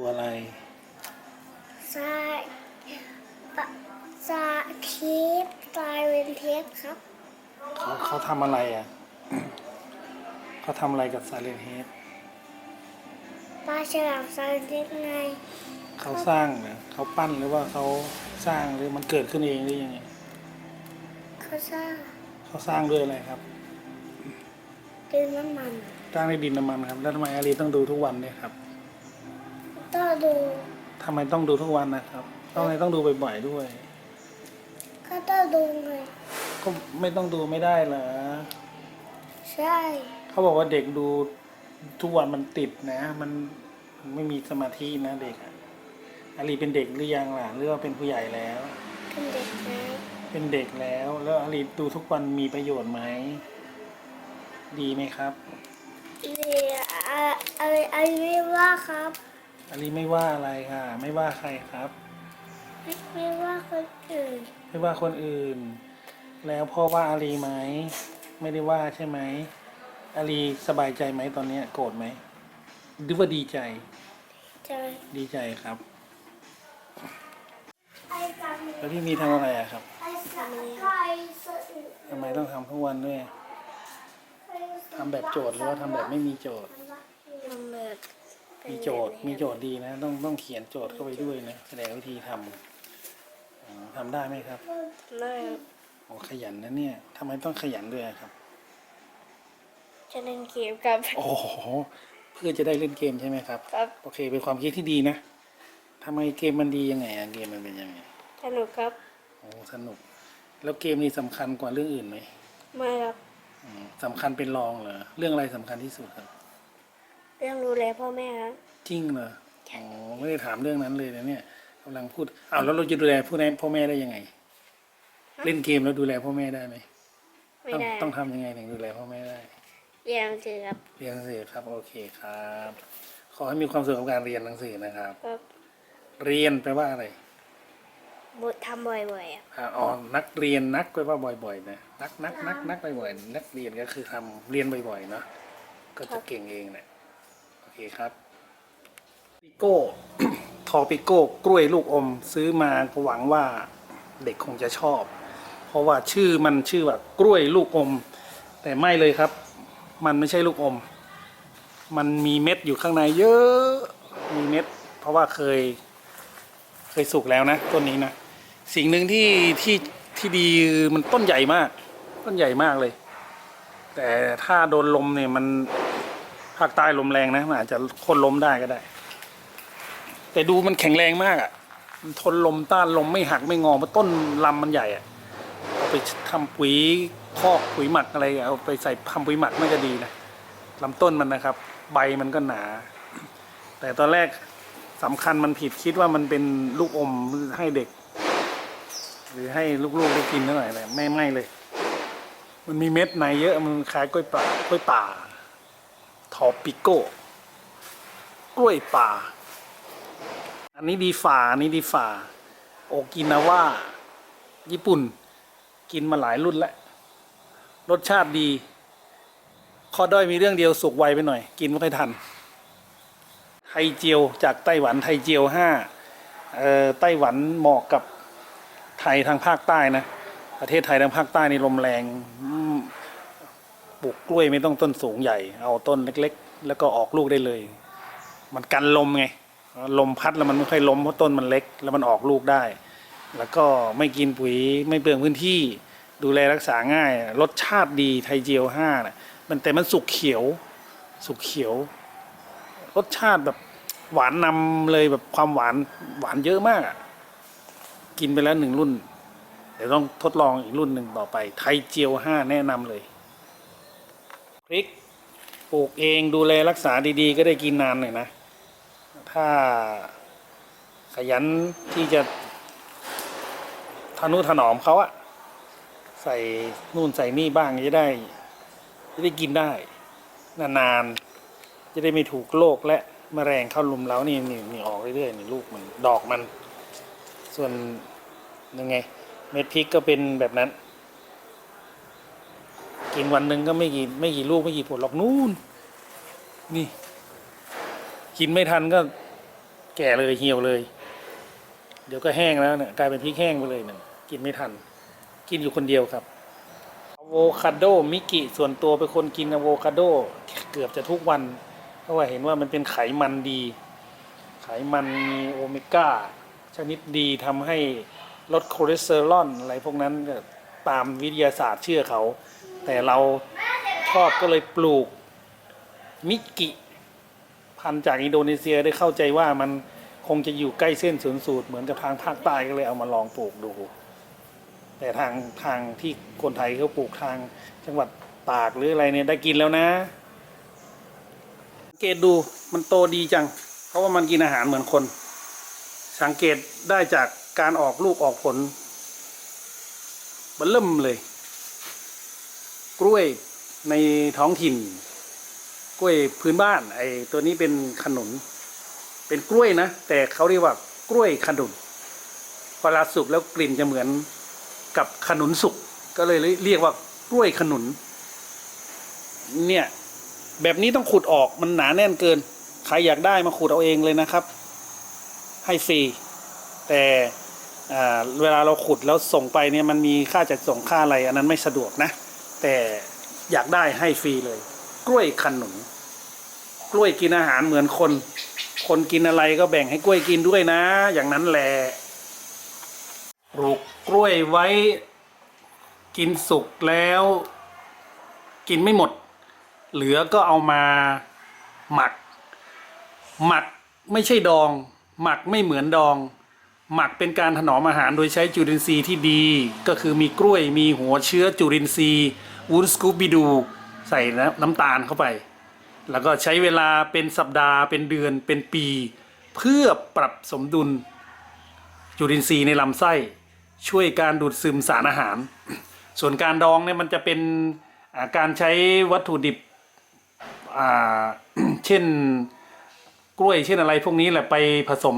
ดูอะไรสายปะสาเทปสายเป็นเทปครับเขาเขาทำอะไรอะเขาทำอะไรกับซาเลนเฮดปลาฉลามสายเล็กไงเขาสร้างเหรอเขาปั้นหรือว่าเขาสร้างหรือมันเกิดขึ้นเองหรือยังไงเขาสร้างเขาสร้างด้วยอะไรครับดินน้ำมันสร้างด้วยดินน้ำมันครับแล้วทำไมอาลีต้องดูทุกวันเนี่ยครับต้อง ดูทำไมต้องดูทุกวันนะครับทำไมต้องดูบ่อยๆด้วย ก็ต้องดูไงก็ไม่ต้องดูไม่ได้เหรอใช่ เขาบอกว่าเด็กดูทุกวันมันติดนะ มันมันไม่มีสมาธินะเด็กอะอาลีเป็นเด็กหรือยังล่ะหรือว่าเป็นผู้ใหญ่แล้ว เป็นเด็กนะเป็นเด็กแล้ว แล้วอาลีดูทุกวันมีประโยชน์ไหมดีไหมครับ เรียอะอะไรอะไรว่าครับ อาลีไม่ว่าอะไรค่ะ ไม่ว่าใครครับ ไม่ไม่ว่าคนอื่น ไม่ว่าคนอื่น แล้วพ่อว่าอาลีไหม ไม่ได้ว่าใช่ไหมอาลีสบายใจไหมตอนเนี้ยโกรธไหมหรือว่าดีใจ ใจดีใจครับไอ้จังแล้วพี่มีทำอะไรอะครับไอ้สังไก่สะอึกทำไมต้องทำทุกวันด้วยทำแบบโจทย์หรือว่าทำแบบไม่มีโจทย์ทำแบบ มีโจทย์มีโจทย์ดีนะ ต้องต้องเขียนโจทย์เข้าไปด้วยนะ แสดงวิธีทำอ๋อทำได้ไหมครับไม่โอ้ขยันนะเนี่ยทำไมต้องขยันด้วยอะครับ จะเล่นเกมกับ โอ้โหเพื่อจะได้เล่นเกมใช่ไหมครับ ครับ โอเคเป็นความคิดที่ดีนะทำไมเกมมันดียังไงอะเกมมันเป็นยังไงสนุกครับ โอ้สนุก แล้วเกมนี้สำคัญกว่าเรื่องอื่นไหมไม่ครับ อืมสำคัญเป็นรองเหรอเรื่องอะไรสำคัญที่สุดครับ เรื่องดูแลพ่อแม่ครับ จริงเหรออ๋อไม่ได้ถามเรื่องนั้นเลยนะเนี่ยกำลังพูดอ้าวแล้วเราจะดูแลผู้แม่พ่อแม่ได้ยังไง เล่นเกมแล้วดูแลพ่อแม่ได้ไหมไม่ต้องได้ต้องทำยังไงถึงดูแลพ่อแม่ได้ เรียนหนังสือครับ เรียนหนังสือครับ โอเคครับ ขอให้มีความสุขกับการเรียนหนังสือนะครับ ครับเรียนแปลว่าอะไรบททำบ่อยๆอะอ่าอ๋อนักเรียนนักแปลว่าบ่อยๆนะนักนักนักนักบ่อยๆนักเรียนก็คือทำเรียนบ่อยๆเนาะก็จะเก่งเองแหละโอ เคครับปิโก้ทอปิโก้กล้วยลูกอมซื้อมาก็หวังว่าเด็กคงจะชอบ เพราะว่าชื่อมันชื่อว่ากล้วยลูกอม แต่ไม่เลยครับ มันไม่ใช่ลูกอม มันมีเม็ดอยู่ข้างในเยอะมีเม็ด เพราะว่าเคย เคยสุกแล้วนะต้นนี้นะสิ่งหนึ่งที่ที่ที่ดีมันต้นใหญ่มาก ต้นใหญ่มากเลย แต่ถ้าโดนลมเนี่ยมัน ภาคใต้ลมแรงนะมันอาจจะโคนล้มได้ก็ได้ แต่ดูมันแข็งแรงมากอะ่ะ มันทนลมต้านลมไม่หักไม่งอเพราะต้นลำมันใหญ่อะ่ะเอาไปทำปุ๋ยคอกปุ๋ยหมักอะไรเอาไปใส่ทำปุ๋ยหมักน่าจะดีนะลำต้นมันนะครับ ใบมันก็หนา แต่ตอนแรกสำคัญมันผิดคิดว่ามันเป็นลูกอมให้เด็ก หรือให้ลูกๆได้กินเท่าไหร่แต่ไม่ไม่เลย มันมีเม็ดในเยอะมันคล้ายกล้วยป่ากล้วยป่า ทอปิโก้ กล้วยป่า อันนี้ดีฝ่าอันนี้ดีฝ่า โอกินาว่า ญี่ปุ่น กินมาหลายรุ่นแล้ว รสชาติดี ข้อด้อยมีเรื่องเดียวสุกไวไปหน่อย กินไม่ค่อยทัน ไทยเจียวจากไต้หวันไทยเจียวห้าไต้หวันเหมาะกับไทยทางภาคใต้นะ ประเทศไทยทางภาคใต้นี่ลมแรง ปลูกกล้วยไม่ต้องต้นสูงใหญ่ เอาต้นเล็ก ๆ แล้วก็ออกลูกได้เลย มันกันลมไง ลมพัดแล้วมันไม่ค่อยล้มเพราะต้นมันเล็ก แล้วมันออกลูกได้ แล้วก็ไม่กินปุ๋ยไม่เปลืองพื้นที่ ดูแลรักษาง่าย รสชาติดีไทยเจียวห้านะมันแต่มันสุกเขียว สุกเขียว รสชาติแบบหวานนำเลยแบบความหวานหวานเยอะมากอะกินไปแล้วหนึ่งรุ่น เดี๋ยวต้องทดลองอีกรุ่นหนึ่งต่อไป ไทยเจียวห้าแนะนำเลย พริกปลูกเองดูแลรักษาดีๆ ก็ได้กินนานหน่อยนะ ถ้าขยันที่จะทนุถนอมเขาอะใส่นู่นใส่นี่บ้างจะได้ จะได้กินได้ นานๆ จะได้ไม่ถูกโรคและแมลงเข้าลุมเล้านี่นี่นี่ออกเรื่อยๆนี่ลูกมันดอกมัน ส่วนยังไง เม็ดพริกก็เป็นแบบนั้น กินวันหนึ่งก็ไม่กี่ไม่กี่ลูกไม่กี่ผลหรอกนู่น นี่ กินไม่ทันก็แก่เลยเหี่ยวเลย เดี๋ยวก็แห้งแล้วเนี่ยกลายเป็นพริกแห้งไปเลยเนี่ยกินไม่ทัน กินอยู่คนเดียวครับอะโวคาโดมิกิส่วนตัวเป็นคนกินอะโวคาโดเกือบจะทุกวัน เพราะว่าเห็นว่ามันเป็นไขมันดี ไขมันมีโอเมก้าชนิดดีทำให้ลดคอเลสเตอรอลอะไรพวกนั้นตามวิทยาศาสตร์เชื่อเขา แต่เราชอบก็เลยปลูกมิกิพันธุ์จากอินโดนีเซียได้เข้าใจว่ามันคงจะอยู่ใกล้เส้นศูนย์สูตรเหมือนกับทางภาคใต้ก็เลยเอามาลองปลูกดู แต่ทางทางที่คนไทยเขาปลูกทางจังหวัดตากหรืออะไรเนี่ยได้กินแล้วนะสังเกตดูมันโตดีจัง เพราะว่ามันกินอาหารเหมือนคน สังเกตได้จากการออกลูกออกผลมันเริ่มเลย กล้วยในท้องถิ่น กล้วยพื้นบ้านไอ้ตัวนี้เป็นขนุน เป็นกล้วยนะ แต่เขาเรียกว่ากล้วยขนุนเวลาสุกแล้วกลิ่นจะเหมือนกับขนุนสุกก็เลยเรียกว่ากล้วยขนุน เนี่ย แบบนี้ต้องขุดออกมันหนาแน่นเกิน ใครอยากได้มาขุดเอาเองเลยนะครับ ให้ฟรีแต่เวลาเราขุดแล้วส่งไปเนี่ยมันมีค่าจัดส่งค่าอะไร อันนั้นไม่สะดวกนะ แต่อยากได้ให้ฟรีเลย กล้วยขนุนกล้วยกินอาหารเหมือนคน คนกินอะไรก็แบ่งให้กล้วยกินด้วยนะ อย่างนั้นแหละปลูกกล้วยไว้ กินสุกแล้ว กินไม่หมด เหลือก็เอามาหมัก หมักไม่ใช่ดอง หมักไม่เหมือนดอง หมักเป็นการถนอมอาหารโดยใช้จุลินทรีย์ที่ดี ก็คือมีกล้วยมีหัวเชื้อจุลินทรีย์วุ้นสกูบิดู ใส่น้ำตาลเข้าไป แล้วก็ใช้เวลาเป็นสัปดาห์เป็นเดือนเป็นปี เพื่อปรับสมดุล จุลินทรีย์ในลำไส้ ช่วยการดูดซึมสารอาหาร ส่วนการดองเนี่ยมันจะเป็นาการใช้วัตถุดิบเช่นกล้วยเช่นอะไรพวกนี้แหละไปผสม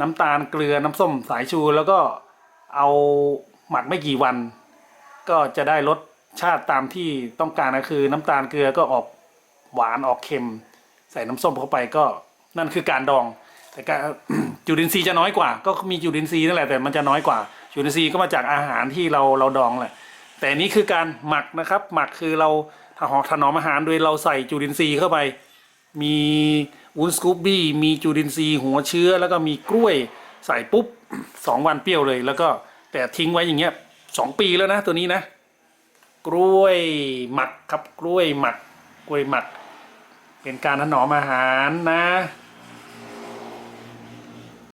น้ำตาลเกลือน้ำส้มสายชูแล้วก็เอาหมักไม่กี่วัน ก็จะได้รสชาติตามที่ต้องการก็คือน้ำตาลเกลือก็ออกหวานออกเค็ม ใส่น้ำส้มเข้าไปก็นั่นคือการดอง แต่การจุลินทรีย์จะน้อยกว่า ก็มีจุลินทรีย์นั่นแหละแต่มันจะน้อยกว่าจุลินทรีย์ก็มาจากอาหารที่เราเราดองแหละแต่นี่คือการหมักนะครับ หมักคือเราถหอถนอมอาหารโดยเราใส่จุลินทรีย์เข้าไป มี วุ้นสกูปบี้มีจุลินทรีย์หัวเชื้อ แล้วก็มีกล้วยใส่ปุ๊บสองวันเปรี้ยวเลย แล้วก็แต่ทิ้งไว้อย่างเงี้ยสองปีแล้วนะตัวนี้นะ กล้วยหมักครับกล้วยหมักกล้วยหมัก เป็นการถนอมอาหารนะ